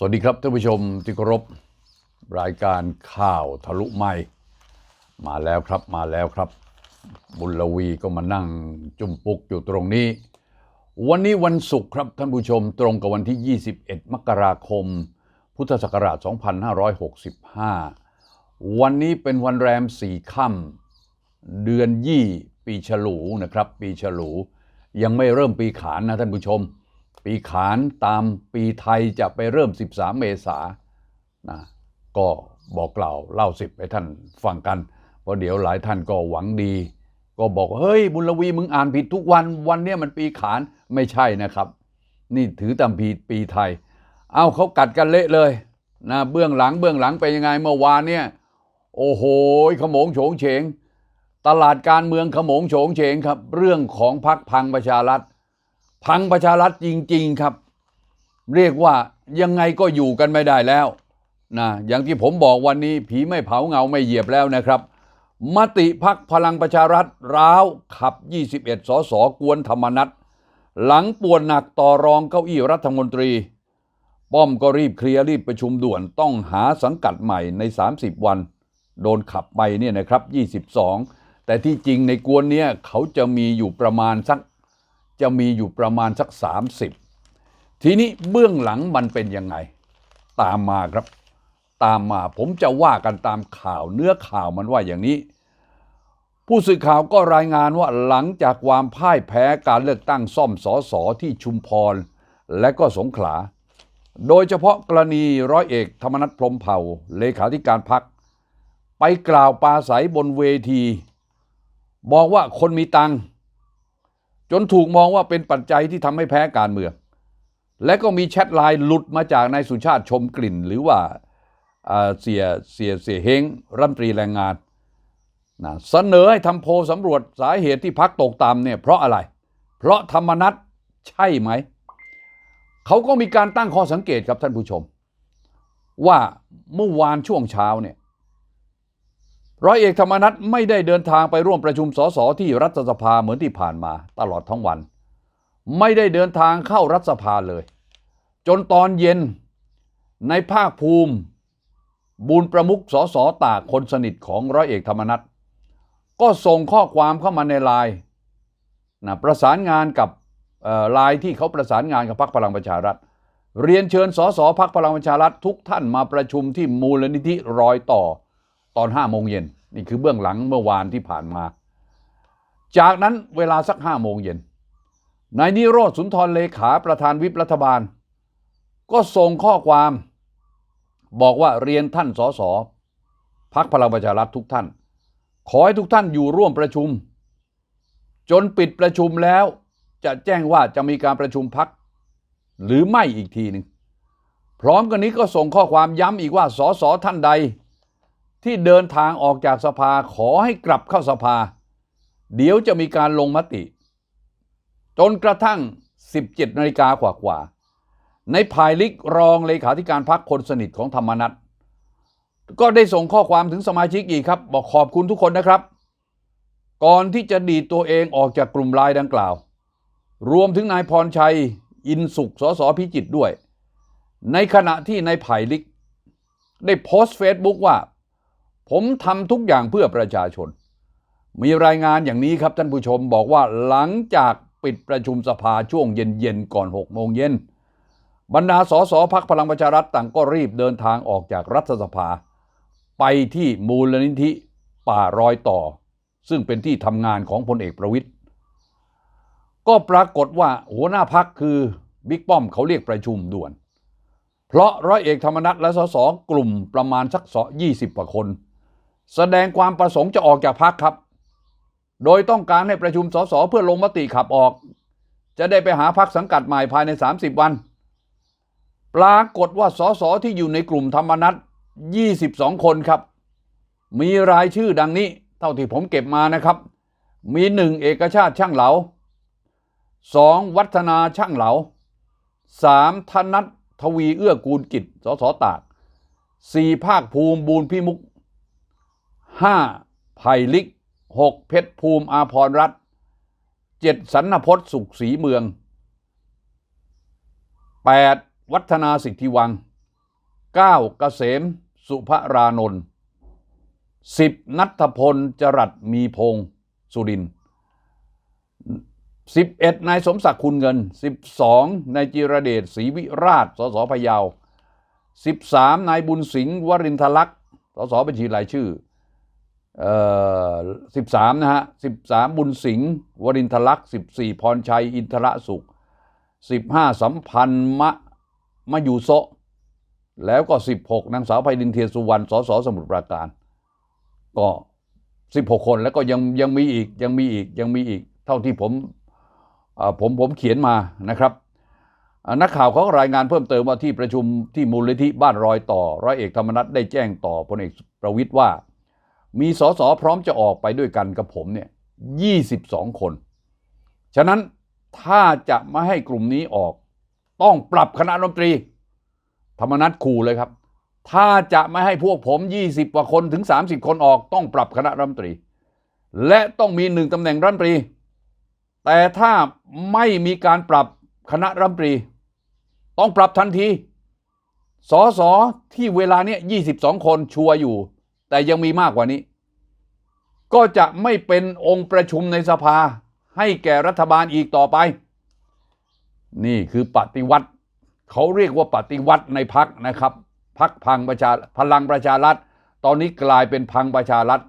สวัสดีครับท่านผู้ชมที่เคารพรายการข่าวทะลุไม่มาแล้วครับมาแล้วครับ บุญลวีก็มานั่งจุ่มปุกอยู่ตรงนี้ วันนี้วันศุกร์ครับท่านผู้ชมตรงกับวันที่ 21 มกราคม พุทธศักราช 2565 วันนี้เป็นวันแรมสี่ค่ำเดือนยี่ปีฉลูนะครับ ปีฉลู ยังไม่เริ่มปีขานนะท่านผู้ชม ปีขานตามปีไทยจะไปเริ่ม 13 เมษานะก็บอกกล่าวเล่าสิบให้ท่านฟังกัน เพราะเดี๋ยวหลายท่านก็หวังดี ก็บอกเฮ้ยบุญลวีมึงอ่านผิดทุกวันวันเนี้ยมันปีขานไม่ใช่นะครับ นี่ถือตามปีปีไทย เอาเขากัดกันเละเลยนะเบื้องหลังเบื้องหลังเป็นยังไงเมื่อวานเนี่ยโอ้โหขโมงโฉงเฉง ตลาดการเมืองขโมงโฉงเฉงครับ เรื่องของพักพังประชารัฐ พังประชารัฐจริง ๆครับ เรียกว่ายังไงก็อยู่กันไม่ได้แล้วนะอย่างที่ผมบอกวันนี้ผีไม่เผาเงาไม่เหยียบแล้วนะครับ มติพักพลังประชารัฐร้าวขับ 21 สสกวนธรรมนัตหลังปวดหนักต่อรองเก้าอี้รัฐมนตรี ป้อมก็รีบเคลียร์รีบประชุมด่วนต้องหาสังกัดใหม่ใน 30 วัน โดนขับไปเนี่ยนะครับ 22 แต่ที่จริงในกวนเนี้ยเขาจะมีอยู่ประมาณสัก จะมีอยู่ประมาณสัก 30 ทีนี้เบื้องหลังมันเป็นยังไง ตามมาครับ ตามมาผมจะว่ากันตามข่าวเนื้อข่าวมันว่าอย่างนี้ ผู้สื่อข่าวก็รายงานว่าหลังจากความพ่ายแพ้การเลือกตั้งซ่อมสอสอที่ชุมพร และก็สงขลา โดยเฉพาะกรณีร้อยเอกธรรมนัฐพรมเผ่าเลขาธิการพักไปกล่าวปาศัยบนเวที บอกว่าคนมีตังค์ จนถูกมองว่าเป็นปัจจัยที่ทำให้แพ้การเมือง และก็มีแชทไลน์หลุดมาจากนายสุชาติชมกลิ่น หรือว่าเสียเสียเสียเฮงรัฐมนตรีแรงงานนะเสนอให้ทำโพลสำรวจสาเหตุที่พักตกต่ำเนี่ยเพราะอะไร เพราะธรรมนัตใช่ไหม เขาก็มีการตั้งข้อสังเกตครับท่านผู้ชม ว่าเมื่อวานช่วงเช้าเนี่ย ร้อยเอกธรรมนัฐไม่ได้เดินทางไปร่วมประชุมสสที่รัฐสภาเหมือนที่ผ่านมาตลอดทั้งวัน ไม่ได้เดินทางเข้ารัฐสภาเลย จนตอนเย็นในภาคภูมิ บูรประมุขสสตากคนสนิทของร้อยเอกธรรมนัฐก็ส่งข้อความเข้ามาในไลน์นะประสานงานกับไลน์ที่เขาประสานงานกับพรรคพลังประชารัฐ เรียนเชิญสสพักพลังประชารัฐทุกท่านมาประชุมที่มูลนิธิรอยต่อ ตอนห้าโมงเย็นนี่คือเบื้องหลังเมื่อวานที่ผ่านมา จากนั้นเวลาสักห้าโมงเย็นนายนิโรธสุนทรเลขาประธานวิปรัฐบาล ก็ส่งข้อความ บอกว่าเรียนท่านสสพักพลังประชารัฐทุกท่าน ขอให้ทุกท่านอยู่ร่วมประชุม จนปิดประชุมแล้วจะแจ้งว่าจะมีการประชุมพักหรือไม่อีกทีหนึ่งพร้อมกันนี้ก็ส่งข้อความย้ำอีกว่าสสท่านใด ที่เดินทางออกจากสภาขอให้กลับเข้าสภา เดี๋ยวจะมีการลงมติ จนกระทั่ง 17นาฬิกากว่าๆในภายลิกรองเลขาธิการพักคนสนิทของธรรมนัตก็ได้ส่งข้อความถึงสมาชิกอีกครับ บอกขอบคุณทุกคนนะครับ ก่อนที่จะดีดตัวเองออกจากกลุ่มลน์ดังกล่าว รวมถึงนายพรชัย อินสุขสสพิจิตด้วย ในขณะที่นายไผ่ลิก ได้โพสต์เฟซบุ๊กว่า ผมทำทุกอย่างเพื่อประชาชน มีรายงานอย่างนี้ครับท่านผู้ชมบอกว่าหลังจากปิดประชุมสภาช่วงเย็นๆก่อน6โมงเย็นบรรดาสสพักพลังประชารัฐต่างก็รีบเดินทางออกจากรัฐสภา ไปที่มูลนิธิป่ารอยต่อ ซึ่งเป็นที่ทำงานของพลเอกประวิตยก็ปรากฏว่าหัวหน้าพักคือบิ๊กป้อมเขาเรียกประชุมด่วน เพราะร้อยเอกธรรมนัฐและสสกลุ่มประมาณสักสยี่สิบกว่าคน แสดงความประสงค์จะออกจากพักครับ โดยต้องการให้ประชุมสสเพื่อลงมติขับออก จะได้ไปหาพักสังกัดใหม่ภายใน 30 วัน ปรากฏว่าสสที่อยู่ในกลุ่มธรรมนัฐ22 คนครับ มีรายชื่อดังนี้ เท่าที่ผมเก็บมานะครับ มีหนึ่งเอกชาติช่างเหลาสองวัฒนาช่างเหลาสามธนัททวีเอื้อกูลกิจสสตากสี่ภาคภูมิบูรพิมุก ห้าไผ่ลิกหกเพชรภูมิอาพรรัตน์เจ็ดสันนพศสุขศรีเมืองแปดวัฒนาสิทธิวัง9เกษม สุภรานนท์ 10 นัทพลจรัสมีพงศ์สุรินทร์11นายสมศักดิ์คุณเงิน 12นายจิรเดชศรีวิราชสสพะเยา 13นายบุญสิงห์วรินทลักษ์สสบัญชีรายชื่อ เอ่อ13นะฮะ13บุญสิงห์วรินทลักษณ์14พรชัยอินทระสุข15สัมพันธ์มะมะยูโซแล้วก็16นางสาวไพดินเทียสุวรรณสสสมุทรปราการ ก็16คนแล้วก็ยังยังมีอีกยังมีอีกยังมีอีก เท่าที่ผมอ่อผมผมเขียนมานะครับนักข่าวเขารายงานเพิ่มเติมว่าที่ประชุมที่มูลนิธิบ้านรอยต่อร้อยเอกธรรมนัฐได้แจ้งต่อพลเอกประวิตยว่า มีสสพร้อมจะออกไปด้วยกันกับผมเนี่ย22คน ฉะนั้นถ้าจะไม่ให้กลุ่มนี้ออก ต้องปรับคณะรัฐมนตรี ธรรมนัฐขู่เลยครับ ถ้าจะไม่ให้พวกผม 20 กว่าคนถึง 30 คนออก ต้องปรับคณะรัฐมนตรี และต้องมีหนึ่งตำแหน่งรัฐมนตรี แต่ถ้าไม่มีการปรับคณะรัฐมนตรี ต้องปรับทันทีสอสอที่เวลาเนี้ย22 คนชัวร์อยู่ แต่ยังมีมากกว่านี้ ก็จะไม่เป็นองค์ประชุมในสภาให้แก่รัฐบาลอีกต่อไป นี่คือปฏิวัติ เขาเรียกว่าปฏิวัติในพักนะครับพักพังประชาพลังประชารัฐ ตอนนี้กลายเป็นพังประชารัฐ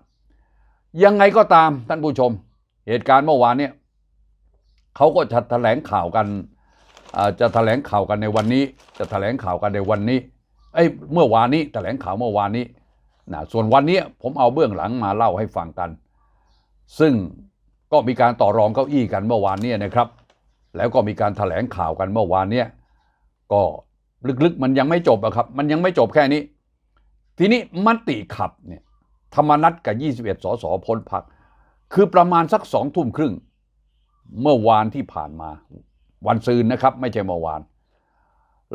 ยังไงก็ตามท่านผู้ชม เหตุการณ์เมื่อวานเนี่ยเขาก็จะแถลงข่าวกันอ่าจะแถลงข่าวกันในวันนี้ จะแถลงข่าวกันในวันนี้เอ้ยเมื่อวานนี้แถลงข่าวเมื่อวานนี้ นะส่วนวันนี้ผมเอาเบื้องหลังมาเล่าให้ฟังกัน ซึ่งก็มีการต่อรองเก้าอี้กันเมื่อวานนี้นะครับ แล้วก็มีการแถลงข่าวกันเมื่อวานนี้ก็ลึกๆมันยังไม่จบอะครับ มันยังไม่จบแค่นี้ ทีนี้มติขับเนี่ยธรรมนัตกับ 21 สสพ้นพัก คือประมาณสักสองทุ่มครึ่ง เมื่อวานที่ผ่านมา วันซืนนะครับ ไม่ใช่เมื่อวาน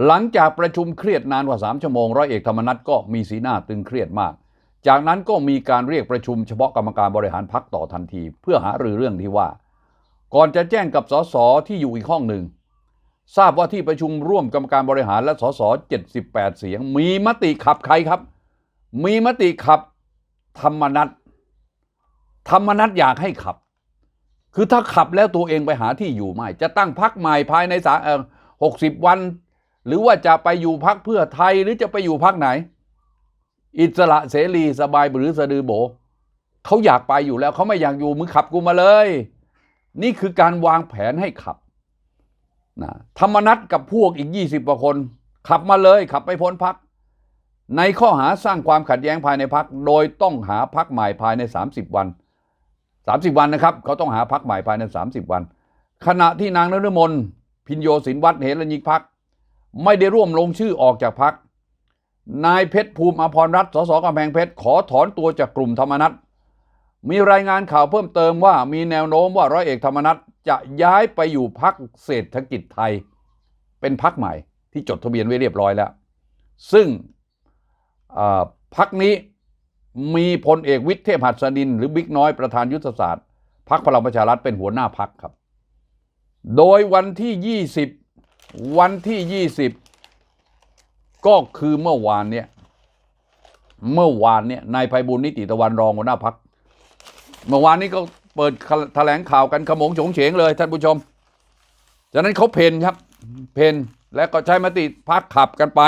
หลังจากประชุมเครียดนานกว่า 3 ชั่วโมงร้อยเอกธรรมนัฐก็มีสีหน้าตึงเครียดมาก จากนั้นก็มีการเรียกประชุมเฉพาะกรรมการบริหารพักต่อทันที เพื่อหารือเรื่องที่ว่า ก่อนจะแจ้งกับสสที่อยู่อีกห้องหนึ่ง ทราบว่าที่ประชุมร่วมกรรมการบริหารและสส78 เสียง มีมติขับใครครับ มีมติขับธรรมนัฐธรรมนัฐอยากให้ขับ คือถ้าขับแล้วตัวเองไปหาที่อยู่ไม่ จะตั้งพักใหม่ภายในสาเออหกสิบวัน หรือว่าจะไปอยู่พักเพื่อไทยหรือจะไปอยู่พักไหน อิสระเสรีสบายหรือสะดือโบเขาอยากไปอยู่แล้วเขาไม่อยากอยู่มึงขับกูมาเลย นี่คือการวางแผนให้ขับนะธรรมนัตกับพวกอีก 20กว่าคน ขับมาเลยขับไปพ้นพัก ในข้อหาสร้างความขัดแย้งภายในพัก โดยต้องหาพักใหม่ภายใน 30 วัน 30 วันนะครับ เขาต้องหาพักใหม่ภายใน 30 วัน ขณะที่นางนฤมลพินโยสินวัฒน์เหรัญยิกพัก ไม่ได้ร่วมลงชื่อออกจากพัก นายเพชรภูมิอภรรัตสสกำแพงเพชรขอถอนตัวจากกลุ่มธรรมนัตมีรายงานข่าวเพิ่มเติมว่ามีแนวโน้มว่าร้อยเอกธรรมนัตจะย้ายไปอยู่พักเศรษฐกิจไทย เป็นพักใหม่ที่จดทะเบียนไว้เรียบร้อยแล้ว ซึ่งพักนี้มีพลเอกวิทย์เทพหัสดิน หรือบิ๊กน้อยประธานยุทธศาสตร์พักพลังประชารัฐเป็นหัวหน้าพักครับ โดยวันที่ 20 วันที่ 20 ก็คือเมื่อวานเนี่ยเมื่อวานเนี่ยนายไพบุญนิติตะวันรองหัวหน้าพักเมื่อวานนี้ก็เปิดแถลงข่าวกันขมงโฉงเฉงเลยท่านผู้ชมฉะนั้นเขาเพนครับ เพนและก็ใช้มติพักขับกันไป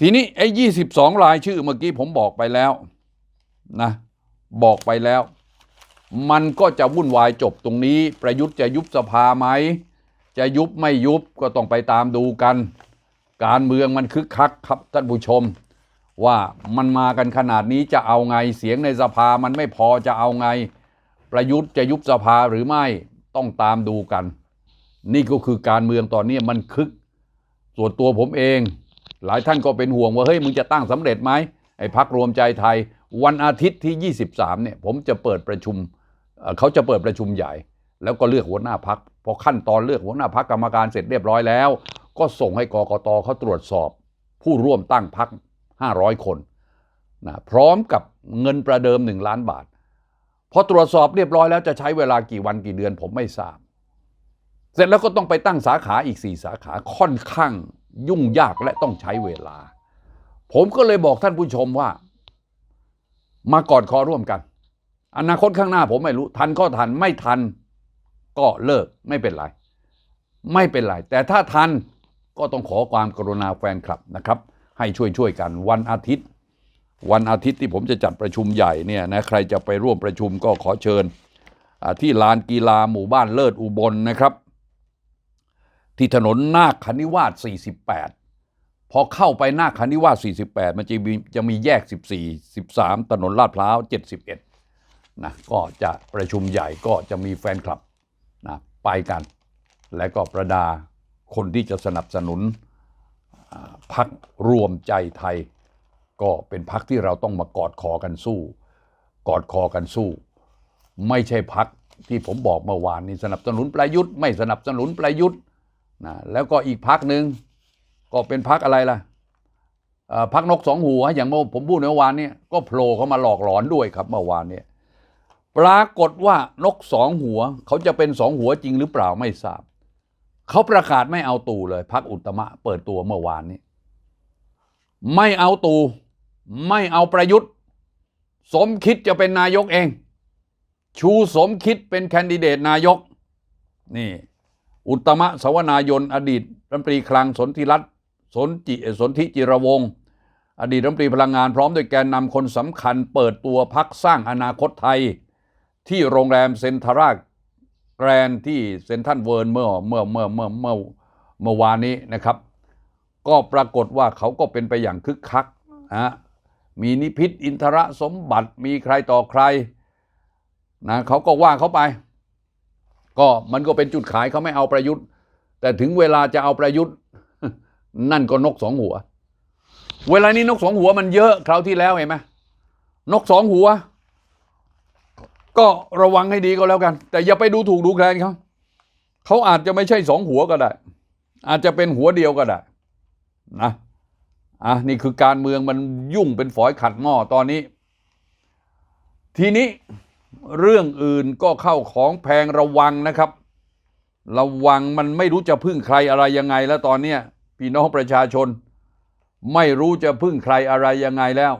ทีนี้ไอ้ยี่สิบสองรายชื่อเมื่อกี้ผมบอกไปแล้วนะบอกไปแล้ว มันก็จะวุ่นวายจบตรงนี้ ประยุทธ์จะยุบสภาไหม จะยุบไม่ยุบก็ต้องไปตามดูกัน การเมืองมันคึกคักครับท่านผู้ชม ว่ามันมากันขนาดนี้จะเอาไงเสียงในสภามันไม่พอจะเอาไง ประยุทธ์จะยุบสภาหรือไม่ต้องตามดูกัน นี่ก็คือการเมืองตอนนี้มันคึก ส่วนตัวผมเอง หลายท่านก็เป็นห่วงว่าเฮ้ยมึงจะตั้งสำเร็จไหมไอ้พักรวมใจไทย วันอาทิตย์ที่ 23เนี่ยผมจะเปิดประชุมเอ่อเขาจะเปิดประชุมใหญ่ แล้วก็เลือกหัวหน้าพักพอขั้นตอนเลือกหัวหน้าพักกรรมการเสร็จเรียบร้อยแล้ว ก็ส่งให้กกตเขาตรวจสอบ ผู้ร่วมตั้งพัก 500 คนนะพร้อมกับเงินประเดิม 1 ล้านบาท พอตรวจสอบเรียบร้อยแล้วจะใช้เวลากี่วันกี่เดือนผมไม่ทราบ เสร็จแล้วก็ต้องไปตั้งสาขาอีก 4 สาขาค่อนข้างยุ่งยากและต้องใช้เวลา ผมก็เลยบอกท่านผู้ชมว่า มากอดคอร่วมกัน อนาคตข้างหน้าผมไม่รู้ ทันก็ทันไม่ทันก็เลิกไม่เป็นไร ไม่เป็นไร แต่ถ้าทัน ก็ต้องขอความกรุณาแฟนคลับนะครับ ให้ช่วยช่วยกันวันอาทิตย์ วันอาทิตย์ที่ผมจะจัดประชุมใหญ่เนี่ยนะใครจะไปร่วมประชุมก็ขอเชิญที่ลานกีฬาหมู่บ้านเลิศอุบลนะครับ ที่ถนนนาคคณิวาส48 พอเข้าไปนาคคณิวาส48 มันจะมีจะมีแยก 14 13 ถนนลาดพร้าว 71นะก็จะประชุมใหญ่ก็จะมีแฟนคลับนะไปกัน และก็ประดา คนที่จะสนับสนุนพักรวมใจไทย ก็เป็นพักที่เราต้องมากอดคอกันสู้ กอดคอกันสู้ ไม่ใช่พักที่ผมบอกเมื่อวานนี้สนับสนุนประยุทธ์ไม่สนับสนุนประยุทธ์นะแล้วก็อีกพักหนึ่งก็เป็นพักอะไรล่ะพักนกสองหัวอย่างเมื่อผมพูดเมื่อวานนี่ยก็โผล่เข้ามาหลอกหลอนด้วยครับเมื่อวานเนี่ยปรากฏว่านกสองหัว เขาจะเป็นสองหัวจริงหรือเปล่าไม่ทราบ เขาประกาศไม่เอาตู่เลยพักอุตมะเปิดตัวเมื่อวานนี้ ไม่เอาตู่ไม่เอาประยุทธ์ สมคิดจะเป็นนายกเอง ชูสมคิดเป็นแคนดิเดตนายก นี่ อุตมะสวนายน อดีตรัฐมนตรีคลังสนธิรัตน์สนจิสนธิจิรวงศ์อดีตรัฐมนตรีพลังงานพร้อมด้วยแกนนำคนสำคัญ เปิดตัวพักสร้างอนาคตไทย ที่โรงแรมเซนทราก รนที่เซนทรัลเวิร์นเมื่อเมื่อเมื่อเมื่อเมื่อเมื่อวานนี้นะครับ ก็ปรากฏว่าเขาก็เป็นไปอย่างคึกคักนะมีนิพิษอินทรสมบัติมีใครต่อใครนะเขาก็ว่าเขาไป ก็มันก็เป็นจุดขายเขาไม่เอาประยุทธ์ แต่ถึงเวลาจะเอาประยุทธ์ นั่นก็นกสองหัว เวลานี้นกสองหัวมันเยอะคราวที่แล้วเห็นไหมนกสองหัว ก็ระวังให้ดีก็แล้วกัน แต่อย่าไปดูถูกดูแคลนเขาเขาอาจจะไม่ใช่สองหัวก็ได้ อาจจะเป็นหัวเดียวก็ได้นะอะนี่คือการเมืองมันยุ่งเป็นฝอยขัดหม้อตอนนี้ ทีนี้เรื่องอื่นก็เข้าของแพงระวังนะครับ ระวังมันไม่รู้จะพึ่งใครอะไรยังไงแล้วตอนเนี้ยพี่น้องประชาชน ไม่รู้จะพึ่งใครอะไรยังไงแล้ว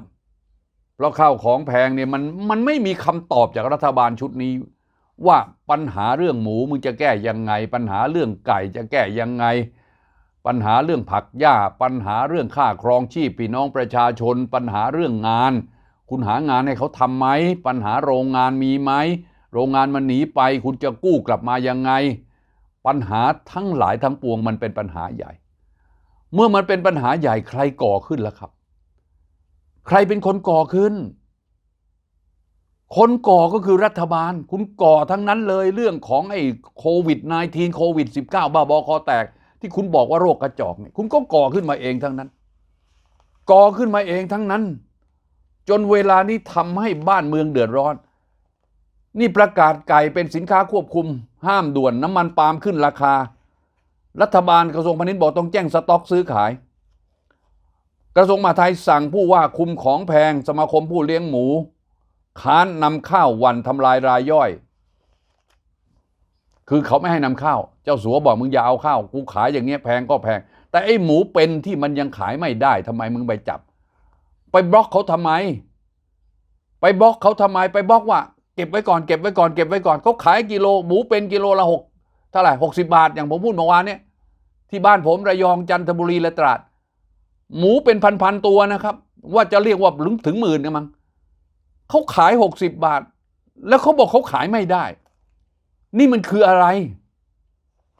ราะข้าวของแพงเนี่ยมันมันไม่มีคำตอบจากรัฐบาลชุดนี้ ว่าปัญหาเรื่องหมูมึงจะแก้ยังไง ปัญหาเรื่องไก่จะแก้ยังไง ปัญหาเรื่องผักหญ้า ปัญหาเรื่องค่าครองชีพพี่น้องประชาชน ปัญหาเรื่องงาน คุณหางานให้เขาทำไหมปัญหาโรงงานมีไหมโรงงานมันหนีไป คุณจะกู้กลับมายังไง ปัญหาทั้งหลายทั้งปวงมันเป็นปัญหาใหญ่ เมื่อมันเป็นปัญหาใหญ่ใครก่อขึ้นล่ะครับ ใครเป็นคนก่อขึ้น คนก่อก็คือรัฐบาล คุณก่อทั้งนั้นเลยเรื่องของไอ้โควิด -19 โควิด -19 บ้าบอคอแตก ที่คุณบอกว่าโรคกระจอกเนี่ยคุณก็ก่อขึ้นมาเองทั้งนั้น ก่อขึ้นมาเองทั้งนั้น จนเวลานี้ทำให้บ้านเมืองเดือดร้อน นี่ประกาศไก่เป็นสินค้าควบคุม ห้ามด่วนน้ำมันปาล์มขึ้นราคา รัฐบาลกระทรวงพาณิชย์บอกต้องแจ้งสต็อกซื้อขาย กระทรวงมหาดไทยสั่งผู้ว่าคุมของแพงสมาคมผู้เลี้ยงหมู ค้านนำข้าววันทำลายรายย่อย คือเขาไม่ให้นำข้าว เจ้าสัวบอกมึงอย่าเอาข้าว กูขายอย่างเงี้ยแพงก็แพง แต่ไอ้หมูเป็นที่มันยังขายไม่ได้ทำไมมึงไปจับ ไปบล็อกเขาทำไม ไปบล็อกเขาทำไม ไปบล็อกว่า เก็บไว้ก่อนเก็บไว้ก่อนเก็บไว้ก่อนเขาขายกิโล หมูเป็นกิโลละหกเท่าไหร่หกสิบาท อย่างผมพูดเมื่อวานเนี่ยที่บ้านผมระยองจันทบุรีและตราด หมูเป็นพันๆตัวนะครับ ว่าจะเรียกว่าถึงถึงหมื่นกันมั้งเขาขายหกสิบบาท แล้วเขาบอกเขาขายไม่ได้ นี่มันคืออะไร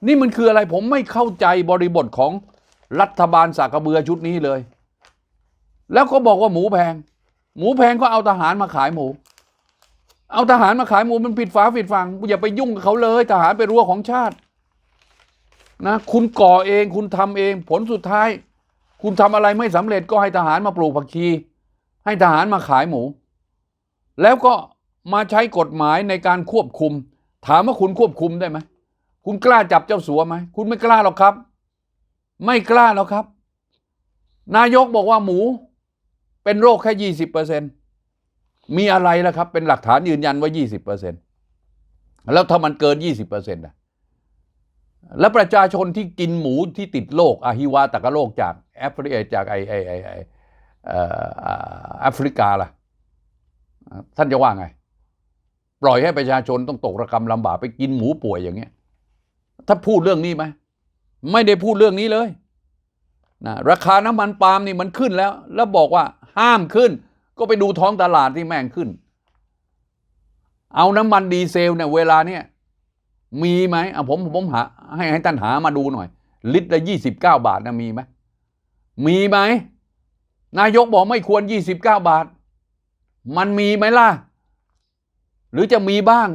นี่มันคืออะไรผมไม่เข้าใจบริบทของรัฐบาลสากเบือชุดนี้เลย แล้วก็บอกว่าหมูแพง หมูแพงก็เอาทหารมาขายหมู เอาทหารมาขายหมูมันผิดฝาผิดฟังอย่าไปยุ่งกับเขาเลย ทหารเป็นรั้วของชาตินะคุณก่อเองคุณทำเองผลสุดท้าย คุณทำอะไรไม่สำเร็จก็ให้ทหารมาปลูกผักชี ให้ทหารมาขายหมู แล้วก็มาใช้กฎหมายในการควบคุม ถามว่าคุณควบคุมได้ไหมคุณกล้าจับเจ้าสัวไหมคุณไม่กล้าหรอกครับ ไม่กล้าหรอกครับ นายกบอกว่าหมู เป็นโรคแค่ยี่สิบเปอร์เซ็นมีอะไรล่ะครับ เป็นหลักฐานยืนยันว่ายี่สิบเปอร์เซ็นแล้วถ้ามันเกินยี่สิบเปอร์เซ็นต์ะและประชาชนที่กินหมูที่ติดโรคอาฮิวาตกโรคจาก แอฟริกาจากไอไอไอไอเอ่ออ่าแอฟริกาล่ะ ท่านจะว่าไง ปล่อยให้ประชาชนต้องตกระกรรมลำบากไปกินหมูป่วยอย่างเงี้ย ถ้าพูดเรื่องนี้ไหมไม่ได้พูดเรื่องนี้เลยนะราคาน้ำมันปาล์มนี่มันขึ้นแล้ว แล้วบอกว่าห้ามขึ้น ก็ไปดูท้องตลาดที่แม่งขึ้น เอาน้ำมันดีเซลเนี่ยเวลาเนี่ยมีไหมอะผมผมหาให้ให้ท่านหามาดูหน่อย ลิตรละยี่สิบเก้าบาทนะมีไหม มีไหม นายกบอกไม่ควรยี่สิบเก้าบาท มันมีไหมล่ะ หรือจะมีบ้าง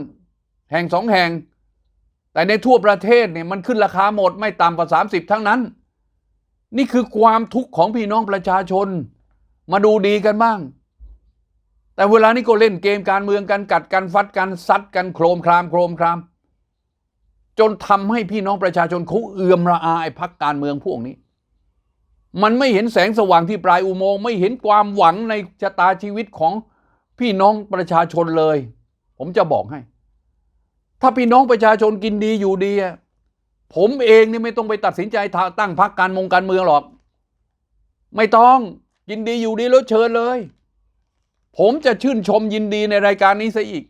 แห่งสองแห่ง แต่ในทั่วประเทศเนี่ยมันขึ้นราคาหมดไม่ต่ำกว่าสามสิบทั้งนั้น นี่คือความทุกข์ของพี่น้องประชาชน มาดูดีกันบ้าง แต่เวลานี้ก็เล่นเกมการเมืองกันกัดกันฟัดกันซัดกันโครมครามโครมครามจนทำให้พี่น้องประชาชนเขาเอื่อมระอาไอ้พักการเมืองพวกนี้ มันไม่เห็นแสงสว่างที่ปลายอุโมงค์ไม่เห็นความหวังในชะตาชีวิตของพี่น้องประชาชนเลย ผมจะบอกให้ ถ้าพี่น้องประชาชนกินดีอยู่ดี ผมเองนี่ไม่ต้องไปตัดสินใจตั้งพรรคการมงการเมืองหรอก ไม่ต้องกินดีอยู่ดีแล้วเชิญเลย ผมจะชื่นชมยินดีในรายการนี้ซะอีก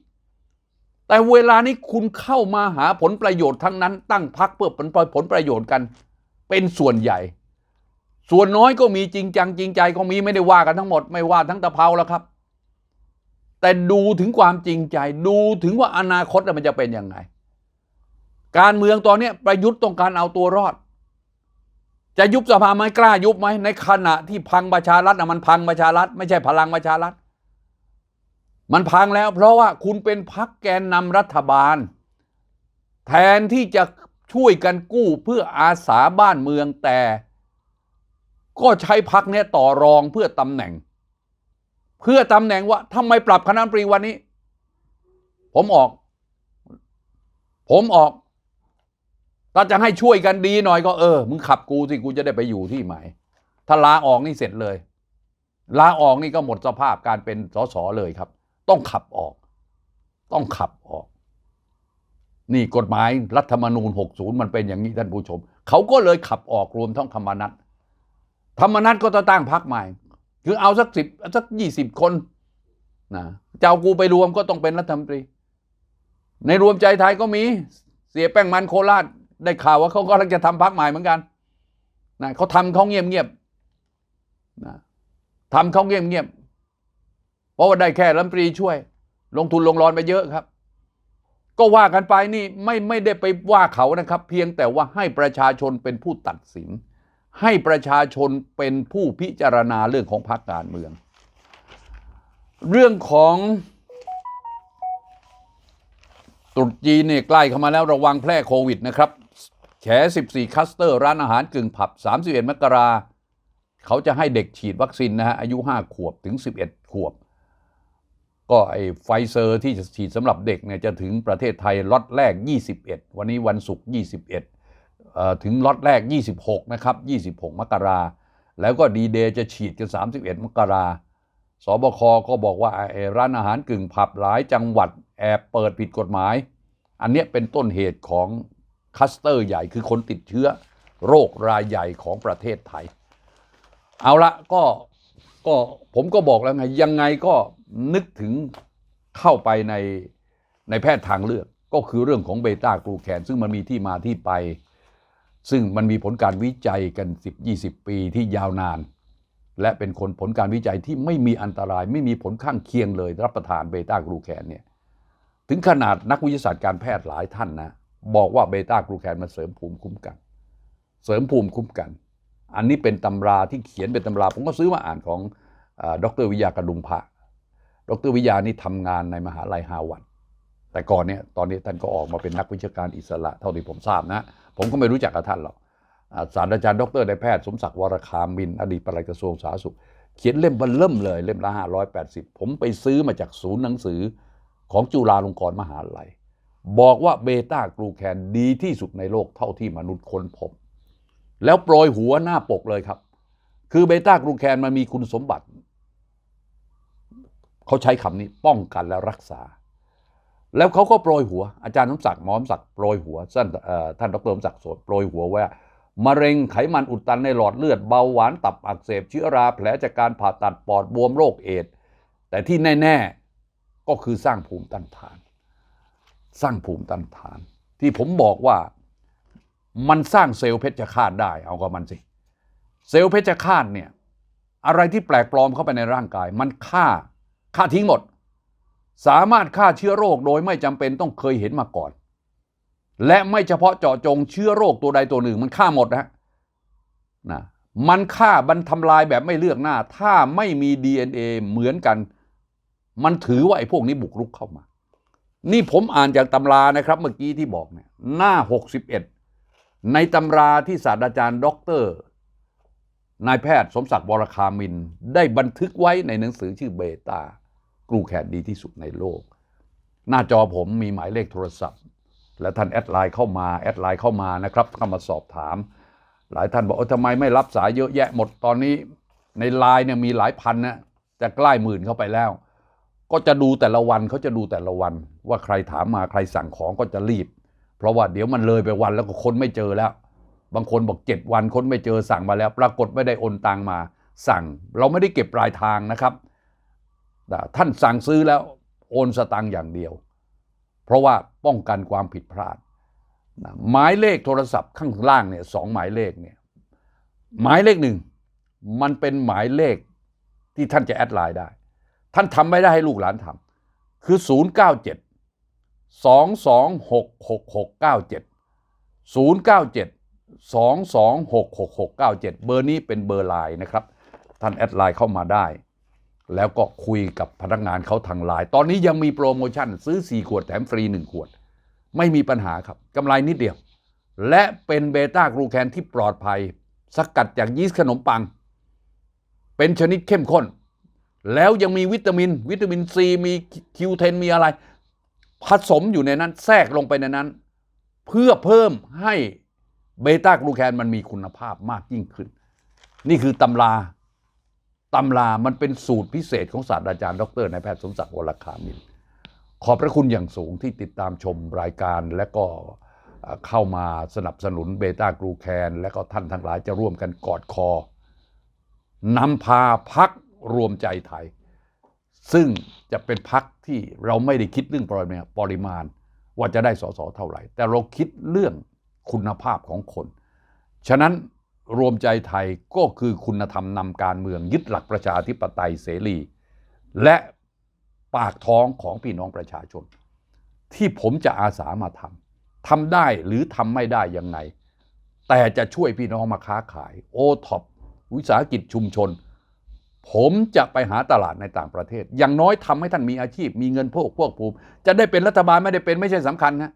แต่เวลานี้คุณเข้ามาหาผลประโยชน์ทั้งนั้น ตั้งพรรคเพื่อผลผลประโยชน์กัน เป็นส่วนใหญ่ ส่วนน้อยก็มีจริงจังจริงใจก็มีไม่ได้ว่ากันทั้งหมด ไม่ว่าทั้งตะเภาแล้วครับ แต่ดูถึงความจริงใจ ดูถึงว่าอนาคตมันจะเป็นยังไง การเมืองตอนนี้ประยุทธ์ต้องการเอาตัวรอด จะยุบสภาไหมกล้ายุบไหมในขณะที่พังประชารัฐนะมันพังประชารัฐ ไม่ใช่พลังประชารัฐ มันพังแล้วเพราะว่าคุณเป็นพักแกนนำรัฐบาล แทนที่จะช่วยกันกู้เพื่ออาสาบ้านเมืองแต่ ก็ใช้พักนี้ต่อรองเพื่อตำแหน่ง เพื่อตำแหน่งว่าทำไมปรับคณะรัฐมนตรีวันนี้ ผมออก ผมออกถ้าจะให้ช่วยกันดีหน่อยก็เออมึงขับกูสิกูจะได้ไปอยู่ที่ใหม่ถ้าลาออกนี่เสร็จเลย ลาออกนี่ก็หมดสภาพการเป็นสสเลยครับ ต้องขับออก ต้องขับออก นี่กฎหมายรัฐธรรมนูญ 60 มันเป็นอย่างนี้ท่านผู้ชม เขาก็เลยขับออกรวมทั้งธรรมนัต ธรรมนัตก็จะตั้งพักใหม่ คือเอาสักสิบสักยี่สิบคนนะเจ้ากูไปรวมก็ต้องเป็นรัฐมนตรี ในรวมใจไทยก็มีเสียแป้งมันโคราชได้ข่าวว่าเขาก็กำลังจะทำพักใหม่เหมือนกันนะเขาทำเขาเงียบเงียบๆนะทำเขาเงียบเงียบๆเพราะว่าได้แค่รัฐมนตรีช่วย ลงทุนลงรอนไปเยอะครับ ก็ว่ากันไปนี่ไม่ไม่ได้ไปว่าเขานะครับ เพียงแต่ว่าให้ประชาชนเป็นผู้ตัดสิน ให้ประชาชนเป็นผู้พิจารณาเรื่องของพรรคการเมือง เรื่องของตรุษจีนเนี่ยใกล้เข้ามาแล้วระวังแพร่โควิดนะครับแฉ14 คัสเตอร์ร้านอาหารกึ่งผับ 31 มกราเขาจะให้เด็กฉีดวัคซีนนะฮะ อายุ 5 ขวบถึง 11 ขวบ ก็ไอ้ไฟเซอร์ที่จะฉีดสำหรับเด็กเนี่ยจะถึงประเทศไทยล็อตแรก 21 วันนี้วันศุกร์21่ ถึงล็อตแรก 26 นะครับ 26 มกรา แล้วก็ดีเดย์จะฉีดกัน 31 มกราสบคก็บอกว่าร้านอาหารกึ่งผับหลายจังหวัดแอบเปิดผิดกฎหมาย อันนี้เป็นต้นเหตุของคัสเตอร์ใหญ่คือคนติดเชื้อโรครายใหญ่ของประเทศไทย เอาละก็ก็ผมก็บอกแล้วไง ยังไงก็นึกถึงเข้าไปในในแพทย์ทางเลือก ก็คือเรื่องของเบต้ากลูแคนซึ่งมันมีที่มาที่ไป ซึ่งมันมีผลการวิจัยกัน 10-20 ปีที่ยาวนาน และเป็นคนผลการวิจัยที่ไม่มีอันตราย ไม่มีผลข้างเคียงเลย รับประทานเบต้ากลูแคนเนี่ยถึงขนาดนักวิทยาศาสตร์การแพทย์หลายท่านนะ บอกว่าเบต้ากลูแคนมันเสริมภูมิคุ้มกัน เสริมภูมิคุ้มกัน อันนี้เป็นตำราที่เขียนเป็นตำรา ผมก็ซื้อมาอ่านของดรวิยากระดุมพระดรวิยานี่ทำงานในมหาลัยฮาวาดแต่ก่อนเนี่ยตอนนี้ท่านก็ออกมาเป็นนักวิชาการอิสระเท่าที่ผมทราบนะ ผมก็ไม่รู้จักกับท่านหรอกศาสตราจารย์ดรนายแพทย์สมศักดิ์วรคามิน อดีตปลัดกระทรวงสาธารณสุข เขียนเล่มเบันเริ่มเลย เล่มละห้าร้อยแปดสิบผมไปซื้อมาจากศูนย์หนังสือของจุฬาลงกรณ์มหาลัย บอกว่าเบต้ากลูแคนดีที่สุดในโลกเท่าที่มนุษย์ค้นพบ แล้วโปรยหัวหน้าปกเลยครับ คือเบต้ากลูแคนมันมีคุณสมบัติ เขาใช้คำนี้ป้องกันและรักษา แล้วเขาก็โปรยหัว อาจารย์สมศักดิ์หมอมศักดิ์โปรยหัวท่านท่านดรสมศักดิ์โสดโปรยหัวว่ามะเร็งไขมันอุดตันในหลอดเลือดเบาหวานตับอักเสบเชื้อราแผลจากการผ่าตัดปอดบวมโรคเอดส์แต่ที่แน่ ๆก็คือสร้างภูมิต้านทาน สร้างภูมิต้านทาน ที่ผมบอกว่ามันสร้างเซลล์เพชฌฆาตได้ เอากับมันสิ เซลล์เพชฌฆาตเนี่ยอะไรที่แปลกปลอมเข้าไปในร่างกาย มันฆ่าฆ่าทิ้งหมด สามารถฆ่าเชื้อโรคโดยไม่จำเป็นต้องเคยเห็นมาก่อน และไม่เฉพาะเจาะจงเชื้อโรคตัวใดตัวหนึ่ง มันฆ่าหมดนะนะมันฆ่าบันทำลายแบบไม่เลือกหน้า ถ้าไม่มี DNA เหมือนกัน มันถือว่าไอ้พวกนี้บุกรุกเข้ามา นี่ผมอ่านจากตำรานะครับเมื่อกี้ที่บอกเนี่ยหน้า 61 ในตำราที่ศาสตราจารย์ด็อกเตอร์นายแพทย์สมศักดิ์วรคามิน ได้บันทึกไว้ในหนังสือชื่อเบตา กรูแคนดีที่สุดในโลก หน้าจอผมมีหมายเลขโทรศัพท์ และท่านแอดไลน์เข้ามาแอดไลน์เข้ามานะครับเข้ามาสอบถาม หลายท่านบอกเออทำไมไม่รับสายเยอะแยะหมดตอนนี้ ในไลน์เนี่ยมีหลายพันนะจะใกล้หมื่นเข้าไปแล้ว ก็จะดูแต่ละวันเขาจะดูแต่ละวัน ว่าใครถามมาใครสั่งของก็จะรีบ เพราะว่าเดี๋ยวมันเลยไปวันแล้วก็คนไม่เจอแล้ว บางคนบอกเจ็ดวันคนไม่เจอสั่งมาแล้ว ปรากฏไม่ได้โอนตังมาสั่ง เราไม่ได้เก็บปลายทางนะครับ ท่านสั่งซื้อแล้วโอนสตังค์อย่างเดียว เพราะว่าป้องกันความผิดพลาดนะหมายเลขโทรศัพท์ข้างล่างเนี่ยสองหมายเลขเนี่ยหมายเลขหนึ่งมันเป็นหมายเลขที่ท่านจะแอดไลน์ได้ ท่านทำไม่ได้ให้ลูกหลานทำคือ 097 2266697 097 2266697 เบอร์นี้เป็นเบอร์ไลน์นะครับ ท่านแอดไลน์เข้ามาได้ แล้วก็คุยกับพนักงานเขาทางไลน์ตอนนี้ยังมีโปรโมชั่นซื้อ 4 ขวดแถมฟรี 1 ขวด ไม่มีปัญหาครับกำไรนิดเดียว และเป็นเบต้ากลูแคนที่ปลอดภัย สกัดจากยีสต์ขนมปัง เป็นชนิดเข้มข้น แล้วยังมีวิตามิน วิตามินซีมีคิวเทนมีอะไร ผสมอยู่ในนั้นแทรกลงไปในนั้น เพื่อเพิ่มให้เบต้ากลูแคนมันมีคุณภาพมากยิ่งขึ้น นี่คือตำรา ตำรามันเป็นสูตรพิเศษของศาสตราจารย์ ดรนายแพทย์สมศักดิ์วรคามินขอบพระคุณอย่างสูงที่ติดตามชมรายการและก็เข้ามาสนับสนุนเบต้ากลูแคน และก็ท่านทั้งหลายจะร่วมกันกอดคอนำพาพักรวมใจไทย ซึ่งจะเป็นพักที่เราไม่ได้คิดเรื่องปริมาณปริมาณว่าจะได้สสเท่าไหร่ แต่เราคิดเรื่องคุณภาพของคน ฉะนั้น รวมใจไทยก็คือคุณธรรมนำการเมืองยึดหลักประชาธิปไตยเสรี และปากท้องของพี่น้องประชาชน ที่ผมจะอาสามาทำทำได้หรือทำไม่ได้ยังไง แต่จะช่วยพี่น้องมาค้าขาย โอท็อปวิสาหกิจชุมชน ผมจะไปหาตลาดในต่างประเทศ อย่างน้อยทำให้ท่านมีอาชีพ มีเงินพวกพวกภูมิ จะได้เป็นรัฐบาลไม่ได้เป็นไม่ใช่สำคัญนะ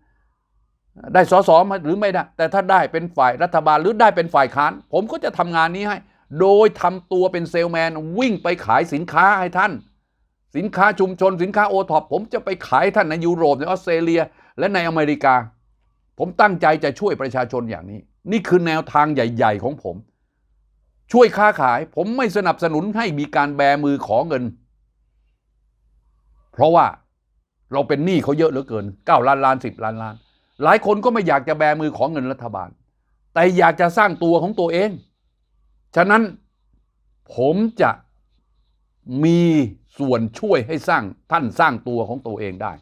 ได้สสมาหรือไม่ได้ แต่ถ้าได้เป็นฝ่ายรัฐบาลหรือได้เป็นฝ่ายค้าน ผมก็จะทำงานนี้ให้ โดยทำตัวเป็นเซลแมนวิ่งไปขายสินค้าให้ท่าน สินค้าชุมชนสินค้าโอท็อปผมจะไปขายท่านในยุโรปในออสเตรเลีย และในอเมริกา ผมตั้งใจจะช่วยประชาชนอย่างนี้ นี่คือแนวทางใหญ่ ๆ ของผม ช่วยค้าขาย ผมไม่สนับสนุนให้มีการแบมือขอเงิน เพราะว่าเราเป็นหนี้เขาเยอะเหลือเกิน9ล้านล้าน10ล้านล้าน หลายคนก็ไม่อยากจะแบมือขอเงินรัฐบาล แต่อยากจะสร้างตัวของตัวเอง ฉะนั้นผมจะมีส่วนช่วยให้สร้างท่านสร้างตัวของตัวเองได้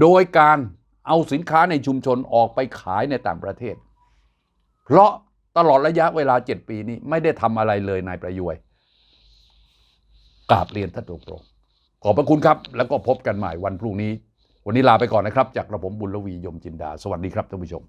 โดยการเอาสินค้าในชุมชนออกไปขายในต่างประเทศ เพราะตลอดระยะเวลาเจ็ดปีนี้ไม่ได้ทำอะไรเลยนายประยวยกราบเรียนท่านตรงๆขอบพระคุณครับ แล้วก็พบกันใหม่วันพรุ่งนี้ วันนี้ลาไปก่อนนะครับ จากกระผมบุญลวียมจินดา สวัสดีครับท่านผู้ชม